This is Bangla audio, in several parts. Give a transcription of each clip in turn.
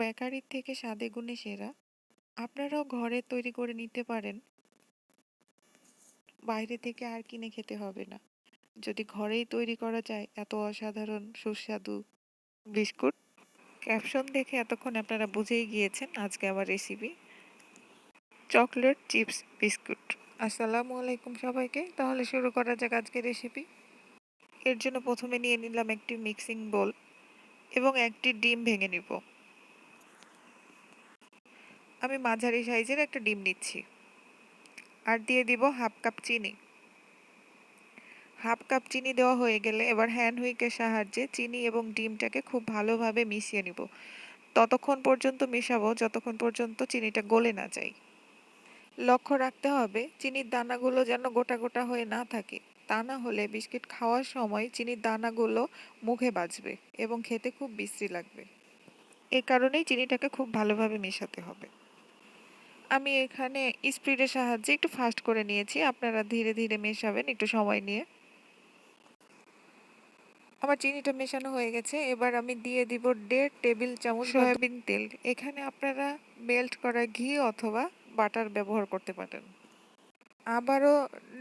বেকারির থেকে স্বাদে গুণে সেরা, আপনারাও ঘরে তৈরি করে নিতে পারেন। বাইরে থেকে আর কিনে খেতে হবে না। যদি ঘরেই তৈরি করা যায় এত অসাধারণ, সুস্বাদু বিস্কুট, ক্যাপশন দেখে এতক্ষণ আপনারা বুঝেই গিয়েছেন আজকে আমার রেসিপি চকলেট চিপস বিস্কুট। আসসালামু আলাইকুম সবাইকে, তাহলে শুরু করা যাক আজকে রেসিপি এর জন্য প্রথমে নিয়ে নিলাম একটি মিক্সিং বোল এবং একটি ডিম ভেঙে নিব। আমি মাঝারি সাইজের একটা ডিম নিচ্ছি। আর দিয়ে দিব হাফ কাপ চিনি। হাফ কাপ চিনি দেওয়া হয়ে গেলে এবার হ্যান্ড হুইকের সাহায্যে চিনি এবং ডিমটাকে খুব ভালোভাবে মিশিয়ে নিব। ততক্ষণ পর্যন্ত মেশাবো, যতক্ষণ পর্যন্ত চিনিটা গলে না যায়। লক্ষ্য রাখতে হবে, চিনির দানাগুলো যেন গোটা গোটা হয়ে না থাকে। তা না হলে বিস্কিট খাওয়ার সময় চিনির দানাগুলো মুখে বাজবে এবং খেতে খুব বিশ্রী লাগবে। এ কারণেই চিনিটাকে খুব ভালোভাবে মেশাতে হবে। আমি এখানে স্পিডের সাহায্যে একটু ফাস্ট করে নিয়েছি। আপনারা ধীরে ধীরে মেশাবেন একটু সময় নিয়ে। আমার চিনিটা মেশানো হয়ে গেছে। এবার আমি দিয়ে দিব দেড় টেবিল চামচ সয়াবিন তেল। এখানে আপনারা মেল্ট করা ঘি অথবা বাটার ব্যবহার করতে পারেন। আবারও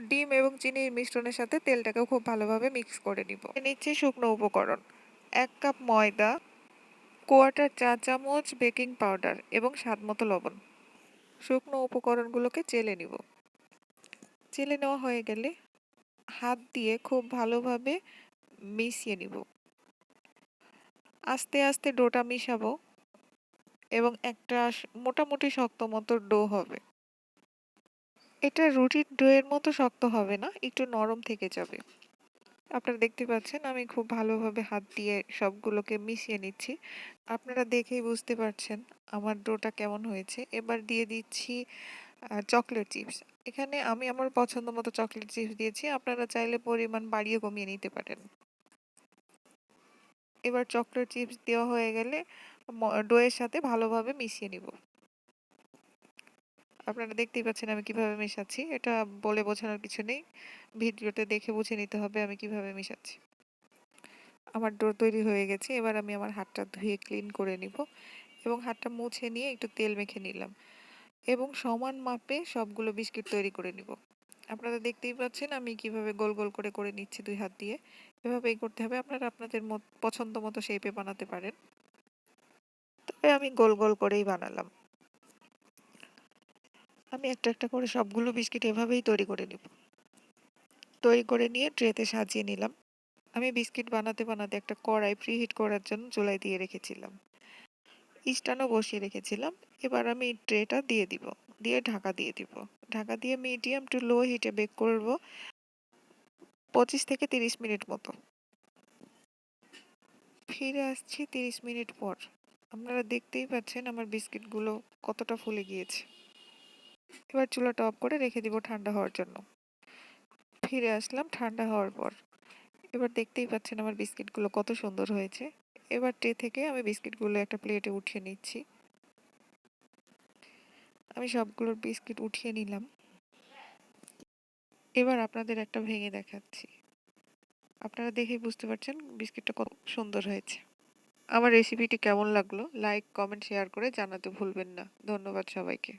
ডিম এবং চিনির মিশ্রণের সাথে তেলটাকেও খুব ভালোভাবে মিক্স করে নিব। নিচ্ছি শুকনো উপকরণ। এক কাপ ময়দা কোয়াটার চা চামচ বেকিং পাউডার এবং স্বাদ মতো লবণ। শুকনো উপকরণগুলোকে চেলে নিব। চেলে নেওয়া হয়ে গেলে হাত দিয়ে খুব ভালোভাবে মিশিয়ে নিব। আস্তে আস্তে ডোটা মিশাবো এবং একটা মোটামুটি শক্ত মতো ডো হবে। এটা রুটির ডোয়ের মতো শক্ত হবে না, একটু নরম থেকে যাবে। আপনারা দেখতে পাচ্ছেন, আমি খুব ভালোভাবে হাত দিয়ে সবগুলোকে মিশিয়ে নিচ্ছি। আপনারা দেখেই বুঝতে পারছেন আমার ডোটা কেমন হয়েছে। এবার দিয়ে দিচ্ছি চকলেট চিপস। এখানে আমি আমার পছন্দ মতো চকলেট চিপস দিয়েছি, আপনারা চাইলে পরিমাণ বাড়িয়ে কমিয়ে নিতে পারেন। এবার চকলেট চিপস দেওয়া হয়ে গেলে ডোয়ের সাথে ভালোভাবে মিশিয়ে নিব। আপনারা দেখতেই পাচ্ছেন আমি কীভাবে মেশাচ্ছি। এটা বলে বোঝানোর কিছু নেই। ভিডিওতে দেখে বুঝে নিতে হবে আমি কীভাবে মেশাচ্ছি। আমার ডো তৈরি হয়ে গেছে। এবার আমি আমার হাতটা ধুয়ে ক্লিন করে নিব এবং হাতটা মুছে নিয়ে একটু তেল মেখে নিলাম এবং সমান মাপে সবগুলো বিস্কিট তৈরি করে নিব। আপনারা দেখতেই পাচ্ছেন আমি কীভাবে গোল গোল করে করে নিচ্ছি দুই হাত দিয়ে। এভাবেই করতে হবে। আপনারা আপনাদের পছন্দ মতো শেপে বানাতে পারেন। তবে আমি গোল গোল করেই বানালাম। আমি একটা একটা করে সবগুলো বিস্কিট এভাবেই তৈরি করে নিব। তৈরি করে নিয়ে ট্রেতে সাজিয়ে নিলাম। আমি বিস্কিট বানাতে বানাতে একটা কড়াই প্রিহিট করার জন্য চুলায় দিয়ে রেখেছিলাম। স্টানও বসিয়ে রেখেছিলাম। এবার আমি ট্রেটা দিয়ে দিব, দিয়ে ঢাকা দিয়ে দিব। ঢাকা দিয়ে মিডিয়াম টু লো হিটে বেক করব পঁচিশ থেকে তিরিশ মিনিট মতো। ফিরে আসছি তিরিশ মিনিট পর। আপনারা দেখতেই পাচ্ছেন আমার বিস্কিটগুলো কতটা ফুলে গিয়েছে। এবার চুলাটা অফ করে রেখে দিব ঠান্ডা হওয়ার জন্য। ফিরে আসলাম ঠান্ডা হওয়ার পর। এবার দেখতেই পাচ্ছেন আমার বিস্কিটগুলো কত সুন্দর হয়েছে। এবার ট্রে থেকে আমি বিস্কিটগুলো একটা প্লেটে উঠিয়ে নিচ্ছি। আমি সবগুলোর বিস্কিট উঠিয়ে নিলাম। এবার আপনাদের একটা ভেঙে দেখাচ্ছি। আপনারা দেখেই বুঝতে পারছেন বিস্কিটটা কত সুন্দর হয়েছে। আমার রেসিপিটি কেমন লাগল? লাইক কমেন্ট শেয়ার করে জানাতে ভুলবেন না। ধন্যবাদ সবাইকে।